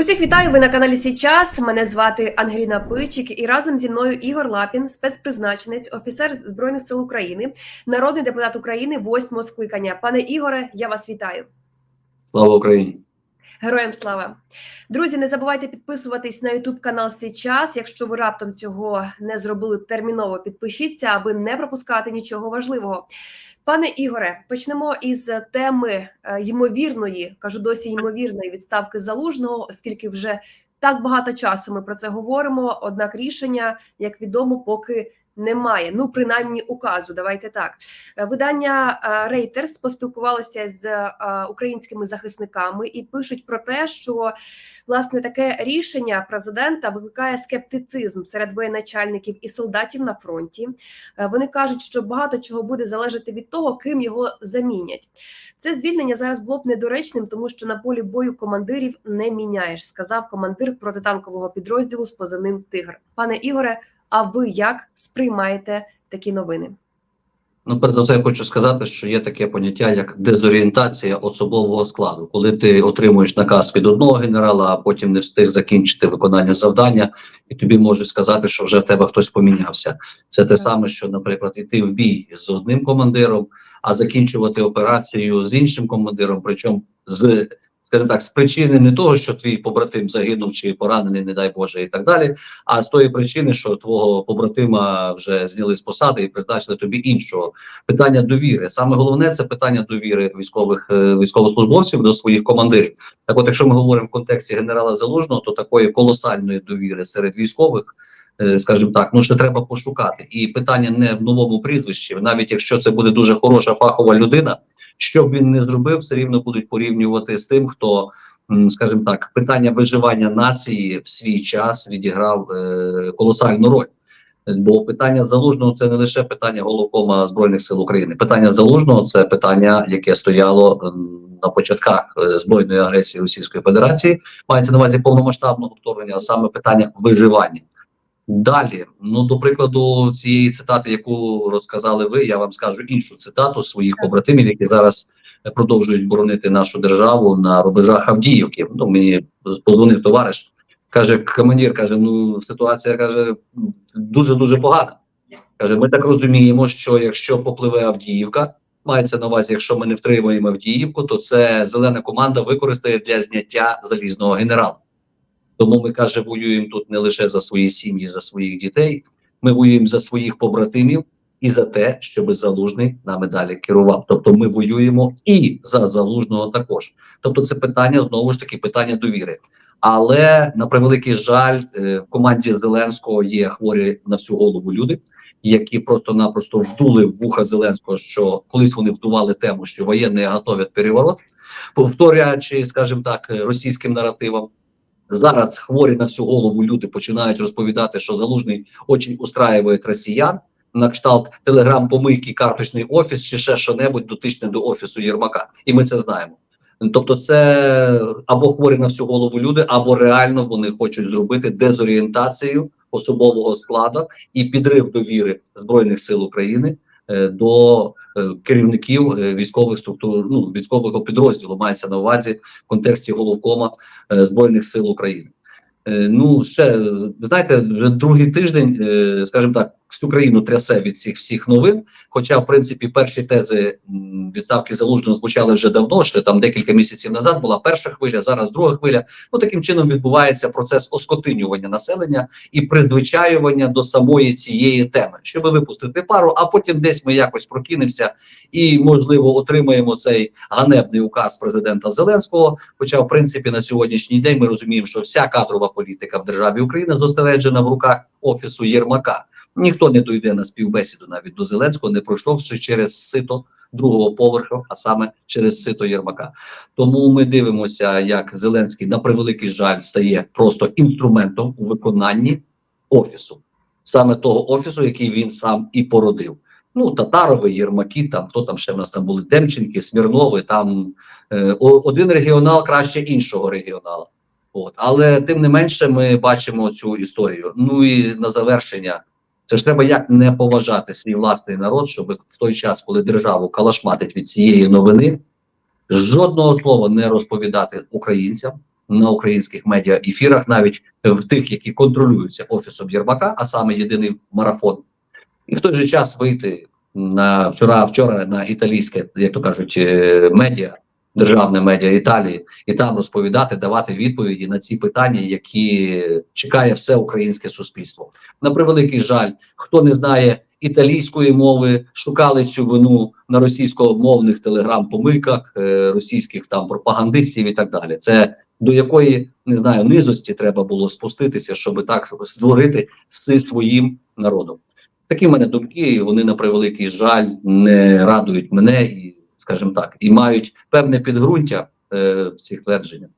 Усіх вітаю. Ви на каналі Січас. Мене звати Ангеліна Пичик, і разом зі мною Ігор Лапін, спецпризначенець, офіцер збройних сил України, народний депутат України, восьмого скликання. Пане Ігоре, я вас вітаю. Слава Україні! Героям слава! Друзі, не забувайте підписуватись на YouTube канал Січас. Якщо ви раптом цього не зробили терміново, підпишіться, аби не пропускати нічого важливого. Пане Ігоре, почнемо із теми е, ймовірної, кажу досі ймовірної відставки залужного, оскільки вже так багато часу ми про це говоримо. Однак рішення, як відомо, поки немає. Ну, принаймні, указу. Давайте так. Е, Видання е, Reuters поспілкувалося з е, українськими захисниками і пишуть про те, що власне таке рішення президента викликає скептицизм серед воєначальників і солдатів на фронті. Вони кажуть, що багато чого буде залежати від того, ким його замінять. Це звільнення зараз було б недоречним, тому що на полі бою командирів не міняєш, сказав командир протитанкового підрозділу з позивним Тигр. Пане Ігоре, а ви як сприймаєте такі новини? Ну, перш за все, я хочу сказати, що є таке поняття як дезорієнтація особового складу, коли ти отримуєш наказ від одного генерала, а потім не встиг закінчити виконання завдання, і тобі можуть сказати, що вже в тебе хтось помінявся. Це те саме, що, наприклад, іти в бій з одним командиром, а закінчувати операцію з іншим командиром, причому з скажімо так, з причини не того, що твій побратим загинув чи поранений, не дай Боже, і так далі, а з тої причини, що твого побратима вже зняли з посади і призначили тобі іншого. Питання довіри. Саме головне це питання довіри військових е, військовослужбовців до своїх командирів. Так, от, якщо ми говоримо в контексті генерала Залужного, то такої колосальної довіри серед військових. Е, Скажімо так, ну ще треба пошукати, і питання не в новому прізвищі, навіть якщо це буде дуже хороша фахова людина, що б він не зробив, все рівно будуть порівнювати з тим, хто, скажімо так, питання виживання нації в свій час відіграв е, колосальну роль. Бо питання залужного це не лише питання головкома збройних сил України. Питання залужного це питання, яке стояло на початках е, збройної агресії Російської Федерації. Мається на увазі повномасштабного вторгнення, а саме питання виживання. Далі, ну до прикладу, цієї цитати, яку розказали ви, я вам скажу іншу цитату своїх побратимів, які зараз продовжують боронити нашу державу на рубежах Авдіївки. Ну мені позвонив товариш, каже: командир, каже: ну ситуація каже дуже дуже погана. Каже, ми так розуміємо, що якщо попливе Авдіївка, мається на увазі, якщо ми не втримуємо Авдіївку, то це зелена команда використає для зняття залізного генерала. Тому ми каже, воюємо тут не лише за свої сім'ї, за своїх дітей. Ми воюємо за своїх побратимів і за те, щоб залужний нами далі керував. Тобто, ми воюємо і за залужного також. Тобто, це питання знову ж таки питання довіри. Але на превеликий жаль, е, в команді Зеленського є хворі на всю голову люди, які просто-напросто вдули в вуха Зеленського, що колись вони вдували тему, що воєнні готовлять переворот, повторюючи, скажімо так, е, російським наративам. Зараз хворі на всю голову люди починають розповідати, що залужний очень устраює росіян на кшталт телеграм-помийки, карточний офіс чи ще що-небудь дотичне до офісу Єрмака, і ми це знаємо. Тобто, це або хворі на всю голову люди, або реально вони хочуть зробити дезорієнтацію особового складу і підрив довіри збройних сил України е, до керівників е, військових структур, ну військового підрозділу мається на увазі в контексті головкома е, збройних сил України. Е, ну ще знаєте, другий тиждень, е, скажімо так, всю країну трясе від цих всіх новин. Хоча, в принципі, перші тези відставки залужного звучали вже давно, ще там декілька місяців назад була перша хвиля, зараз друга хвиля. Ну таким чином відбувається процес оскотинювання населення і призвичаювання до самої цієї теми, щоб випустити пару, а потім десь ми якось прокинемося і, можливо, отримаємо цей ганебний указ президента Зеленського. Хоча, в принципі, на сьогоднішній день ми розуміємо, що вся кадрова політика в державі Україна зосереджена в руках офісу Єрмака. Ніхто не дойде на співбесіду навіть до Зеленського, не пройшовши через сито другого поверху, а саме через сито Єрмака. Тому ми дивимося, як Зеленський на превеликий жаль стає просто інструментом у виконанні офісу, саме того офісу, який він сам і породив. Ну, Татарови, Єрмаки, там хто там ще в нас там були Демченки, Смірнови. Там е, один регіонал краще іншого регіонала. От, але тим не менше, ми бачимо цю історію. Ну і на завершення. Це ж треба як не поважати свій власний народ, щоб в той час, коли державу калашматить від цієї новини, жодного слова не розповідати українцям, на українських медіа ефірах, навіть в тих, які контролюються офісом Єрмака, а саме єдиний марафон, і в той же час вийти на вчора, вчора на італійське, як то кажуть, е, медіа, державне медіа Італії, і там розповідати, давати відповіді на ці питання, які чекає все українське суспільство. На превеликий жаль, хто не знає італійської мови, шукали цю вину на російськомовних телеграм-помилках, е, російських там пропагандистів і так далі. Це до якої не знаю низості треба було спуститися, щоб так створити з своїм народом. Такі в мене думки, і вони на превеликий жаль не радують мене і, скажімо так, і мають певне підґрунтя е, в цих твердженнях.